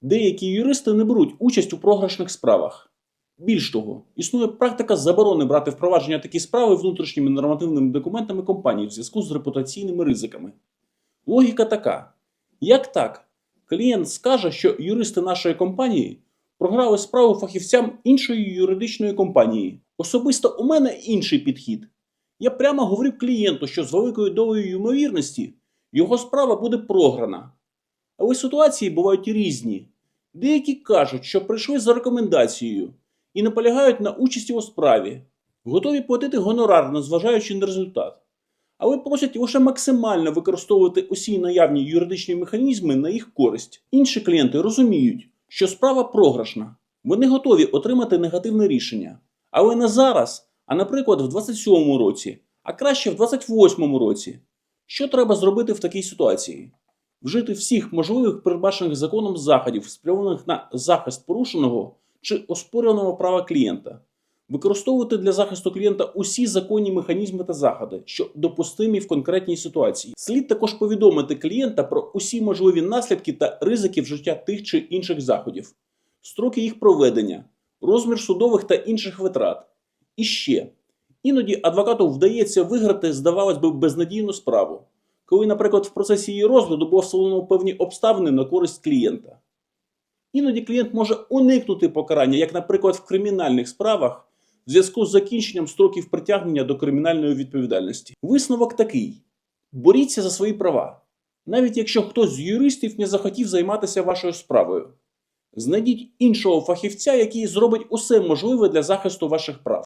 Деякі юристи не беруть участь у програшних справах. Більш того, існує практика заборони брати впровадження такі справи внутрішніми нормативними документами компанії в зв'язку з репутаційними ризиками. Логіка така: як так? Клієнт скаже, що юристи нашої компанії програли справу фахівцям іншої юридичної компанії. Особисто у мене інший підхід. Я прямо говорю клієнту, що з великою долею ймовірності його справа буде програна. Але ситуації бувають різні. Деякі кажуть, що прийшли за рекомендацією і наполягають на участі у справі, готові платити гонорар, незважаючи на результат, але просять лише максимально використовувати усі наявні юридичні механізми на їх користь. Інші клієнти розуміють, що справа програшна, вони готові отримати негативне рішення, але не зараз, а наприклад, в 27-му році, а краще в 28-му році. Що треба зробити в такій ситуації? Вжити всіх можливих передбачених законом заходів, спрямованих на захист порушеного чи оспорюваного права клієнта, використовувати для захисту клієнта усі законні механізми та заходи, що допустимі в конкретній ситуації. Слід також повідомити клієнта про усі можливі наслідки та ризики вжиття тих чи інших заходів, строки їх проведення, розмір судових та інших витрат. І ще іноді адвокату вдається виграти, здавалось би, безнадійну справу коли, наприклад, в процесі її розгляду було встановлено певні обставини на користь клієнта. Іноді клієнт може уникнути покарання, як, наприклад, в кримінальних справах, в зв'язку з закінченням строків притягнення до кримінальної відповідальності. Висновок такий: боріться за свої права, навіть якщо хтось з юристів не захотів займатися вашою справою. Знайдіть іншого фахівця, який зробить усе можливе для захисту ваших прав.